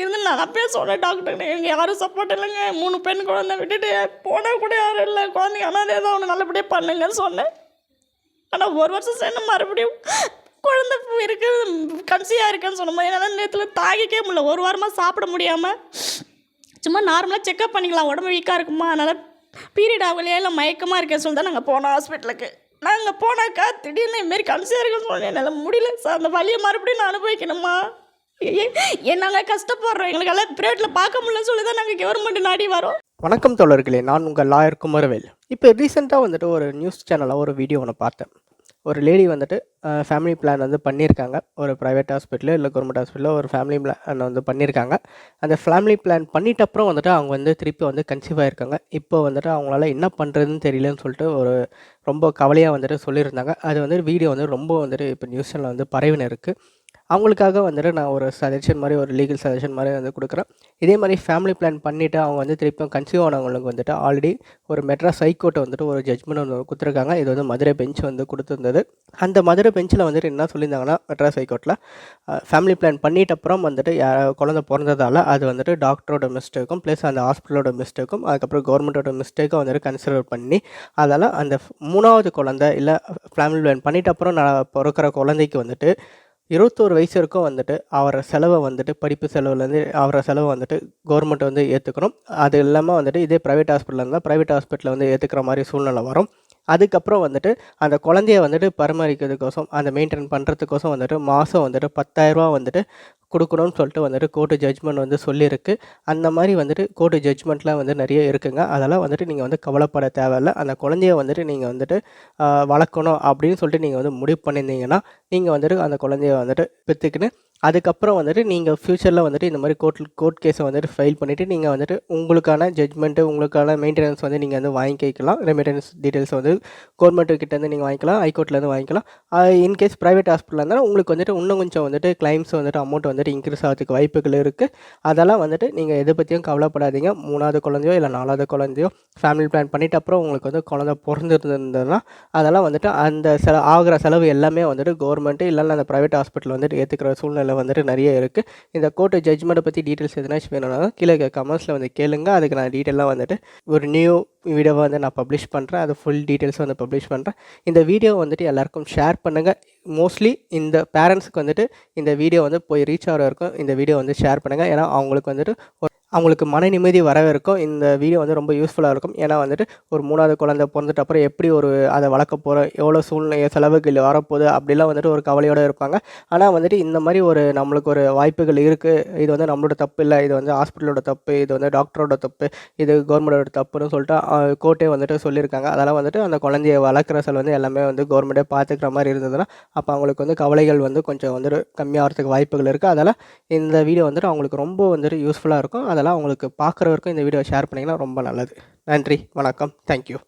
இருந்து நான் அப்பயே சொன்னேன் டாக்டர் எங்கள் யாரும் சப்போர்ட் இல்லைங்க. மூணு பெண் குழந்தை விட்டுட்டு போனால் கூட யாரும் இல்லை. குழந்தைங்க ஆனால் ஏதோ ஒன்று நல்லபடியாக பண்ணுங்கன்னு சொன்னேன். ஆனால் ஒரு வருஷம் சேர்ந்து மறுபடியும் குழந்தை இருக்கு கன்சியாக இருக்குன்னு சொன்னோம்? என்னால் நேரத்தில் தாங்கிக்கவே முடியல. ஒரு வாரமாக சாப்பிட முடியாமல் சும்மா நார்மலாக செக்அப் பண்ணிக்கலாம். உடம்பு வீக்காக இருக்குமா? அதனால் பீரியட் ஆகலையே? இல்லை மயக்கமாக இருக்கேன்னு சொல்லி தான் நாங்கள் போனோம் ஹாஸ்பிட்டலுக்கு நாங்கள் போனாக்கா திடீர்னு இதுமாரி கன்சியாக இருக்குன்னு சொன்னேன். என்னால் முடியல. சார் அந்த வழியை மறுபடியும் நான் அனுபவிக்கணுமா? நாங்கள் கஷ்டப்படுறோம். எங்களுக்கெல்லாம் பிரைவேட்டில் பார்க்க முடியலன்னு சொல்லி தான் நாங்கள் கவர்மெண்ட் நாடி வரோம். வணக்கம் தோழர்களே நான் உங்கள் லாயர் குமரவேல் இப்போ ரீசெண்டாக வந்துட்டு ஒரு நியூஸ் சேனலாக ஒரு வீடியோ ஒன்று பார்த்தேன். ஒரு லேடி வந்துட்டு ஃபேமிலி பிளான் வந்து பண்ணியிருக்காங்க. ஒரு ப்ரைவேட் ஹாஸ்பிட்டலு இல்லை கவர்மெண்ட் ஹாஸ்பிட்டலில் ஒரு ஃபேமிலி பிளான் வந்து பண்ணியிருக்காங்க. அந்த ஃபேமிலி பிளான் பண்ணிட்ட அப்புறம் வந்துட்டு அவங்க வந்து திருப்பி வந்து கன்சீவ் ஆகிருக்காங்க இப்போ வந்துட்டு அவங்களால என்ன பண்ணுறதுன்னு தெரியலன்னு சொல்லிட்டு ஒரு ரொம்ப கவலையாக வந்துட்டு சொல்லியிருந்தாங்க. அது வந்து வீடியோ வந்து ரொம்ப வந்துட்டு இப்போ நியூஸ் சேனலில் வந்து பரவின இருக்குது அவங்களுக்காக வந்துட்டு நான் ஒரு சஜஷன் மாதிரி ஒரு லீகல் சஜஷன் மாதிரி வந்து கொடுக்குறேன். இதே மாதிரி ஃபேமிலி பிளான் பண்ணிவிட்டு அவங்க வந்து திருப்பியும் கன்சியூவ் ஆனவங்களுக்கு வந்துட்டு ஆல்ரெடி ஒரு மெட்ராஸ் ஹைகோர்ட்டை வந்துட்டு ஒரு ஜட்மெண்ட் ஒன்று கொடுத்துருக்காங்க. இது வந்து மதுரை பெஞ்ச் வந்து கொடுத்துருந்தது. அந்த மதுரை பெஞ்சில் வந்துட்டு என்ன சொல்லியிருந்தாங்கன்னா மெட்ராஸ் ஹைகோர்ட்டில் ஃபேமிலி பிளான் பண்ணிட்ட அப்புறம் வந்துட்டு யார் குழந்தை பிறந்ததால் அது வந்துட்டு டாக்டரோட மிஸ்டேக்கும் ப்ளஸ் அந்த ஹாஸ்பிட்டலோட மிஸ்டேக்கும் அதுக்கப்புறம் கவர்மெண்ட்டோட மிஸ்டேக்கும் வந்துட்டு கன்சிடர் பண்ணி அதால் அந்த மூணாவது குழந்தை இல்லை ஃபேமிலி பிளான் பண்ணிட்ட அப்புறம் நான் பிறக்கிற குழந்தைக்கு வந்துட்டு இருபத்தோரு வயசு வரைக்கும் வந்துட்டு அவரை செலவை வந்துட்டு படிப்பு செலவுலேருந்து அவரை செலவை வந்துட்டு கவர்மெண்ட் வந்து ஏற்றுக்கணும் அது இல்லாமல் வந்துட்டு இதே ப்ரைவேட் ஹாஸ்பிட்டலில் இருந்தால் ப்ரைவேட் ஹாஸ்பிட்டலில் வந்து ஏற்றுக்கிற மாதிரி சூழ்நிலை வரும். அதுக்கப்புறம் வந்துட்டு அந்த குழந்தைய வந்துட்டு பராமரிக்கிறதுக்கோசம் அந்த மெயின்டைன் பண்ணுறதுக்கோசம் வந்துட்டு மாதம் வந்துட்டு பத்தாயிரரூபா வந்துட்டு கொடுக்கணும்னு சொல்லிட்டு வந்துட்டு கோர்ட்டு ஜட்ஜ்மெண்ட் வந்து சொல்லியிருக்கு. அந்த மாதிரி வந்துட்டு கோர்ட்டு ஜட்ஜ்மெண்ட்லாம் வந்து நிறைய இருக்குங்க. அதெல்லாம் வந்துட்டு நீங்கள் வந்து கவலைப்பட தேவையில்ல. அந்த குழந்தைய வந்துட்டு நீங்கள் வந்துட்டு வளர்க்கணும் அப்படின்னு சொல்லிட்டு நீங்கள் வந்து முடிவு பண்ணியிருந்தீங்கன்னா நீங்கள் வந்துட்டு அந்த குழந்தைய வந்துட்டு பெற்றுக்குன்னு அதுக்கப்புறம் வந்துட்டு நீங்கள் ஃப்யூச்சரில் வந்துட்டு இந்த மாதிரி கோர்ட் கோர்ட் கேஸை வந்துட்டு ஃபைல் பண்ணிவிட்டு நீங்கள் வந்துட்டு உங்களுக்கான ஜட்மெண்ட்டு உங்களுக்கான மெயின்டெனன்ஸ் வந்து நீங்கள் வந்து வாங்கிக்கலாம். ரெமிட்டன்ஸ் டீட்டெயில்ஸ் வந்து கவர்மெண்ட்டு கிட்டேருந்து நீங்கள் வாங்கிக்கலாம் ஹைகோர்ட்லேருந்து வாங்கிக்கலாம். இன்கேஸ் ப்ரைவேட் ஹாஸ்பிட்டலாக இருந்தால் உங்களுக்கு வந்துட்டு இன்னும் கொஞ்சம் வந்துட்டு கிளைம்ஸ் வந்துட்டு அமௌண்ட் வந்துட்டு இன்க்ரீஸ் ஆகிறதுக்கு வாய்ப்புகள் இருக்குது அதெல்லாம் வந்துட்டு நீங்கள் எதை பற்றியும் கவலைப்படாதீங்க. மூணாவது குழந்தையோ இல்லை நாலாவது குழந்தையோ ஃபேமிலி பிளான் பண்ணிட்ட அப்புறம் உங்களுக்கு வந்து குழந்தை பிறந்திருந்ததுன்னா அதெல்லாம் வந்துட்டு அந்த செல ஆகிற செலவு எல்லாமே வந்துட்டு கவர்மெண்ட்டு இல்லைன்னா அந்த ப்ரைவேட் ஹாஸ்பிட்டல் வந்துட்டு ஏற்றுக்கிற சூழ்நிலை சேனலில் வந்துட்டு நிறைய இருக்குது இந்த கோர்ட்டு ஜட்ஜ்மெண்ட்டை பற்றி டீட்டெயில்ஸ் எதுனாச்சும் வேணும்னா கீழே கமெண்ட்ஸில் வந்து கேளுங்க. அதுக்கு நான் டீட்டெயிலாக வந்துட்டு ஒரு நியூ வீடியோவை வந்து நான் பப்ளிஷ் பண்ணுறேன் அது ஃபுல் டீட்டெயில்ஸ் வந்து பப்ளிஷ் பண்ணுறேன் இந்த வீடியோ வந்துட்டு எல்லாருக்கும் ஷேர் பண்ணுங்கள் மோஸ்ட்லி இந்த பேரண்ட்ஸுக்கு வந்துட்டு இந்த வீடியோ வந்து போய் ரீச் ஆகிற வரைக்கும் இந்த வீடியோ வந்து ஷேர் பண்ணுங்கள் ஏன்னா அவங்களுக்கு வந்துட்டு ஒரு அவங்களுக்கு மன நிம்மதி வரவிருக்கும் இந்த வீடியோ வந்து ரொம்ப யூஸ்ஃபுல்லாக இருக்கும். ஏன்னா வந்துட்டு ஒரு மூணாவது குழந்தை பிறந்துட்டு அப்புறம் எப்படி ஒரு அதை வளர்க்க போகிறோம் எவ்வளோ சூழ்நிலை செலவுகள் வரப்போகுது அப்படிலாம் வந்துட்டு ஒரு கவலையோடு இருப்பாங்க. ஆனால் வந்துட்டு இந்த மாதிரி ஒரு நம்மளுக்கு ஒரு வாய்ப்புகள் இருக்குது இது வந்து நம்மளோட தப்பு இல்லை. இது வந்து ஹாஸ்பிட்டலோட தப்பு இது வந்து டாக்டரோட தப்பு இது கவர்மெண்டோட தப்புன்னு சொல்லிட்டு கோர்ட்டே வந்துட்டு சொல்லியிருக்காங்க. அதெல்லாம் வந்துட்டு அந்த குழந்தைய வளர்க்குற செல் வந்து எல்லாமே வந்து கவர்மெண்ட்டே பார்த்துக்கிற மாதிரி இருந்ததுன்னா அப்போ அவங்களுக்கு வந்து கவலைகள் வந்து கொஞ்சம் வந்துட்டு கம்மியாகிறதுக்கு வாய்ப்புகள் இருக்குது அதெல்லாம் இந்த வீடியோ வந்துட்டு அவங்களுக்கு ரொம்ப வந்துட்டு யூஸ்ஃபுல்லாக இருக்கும். அதெல்லாம் பார்க்குற பார்க்குறவருக்கும் இந்த வீடியோ ஷேர் பண்ணிங்கன்னா ரொம்ப நல்லது. நன்றி வணக்கம் தேங்க்யூ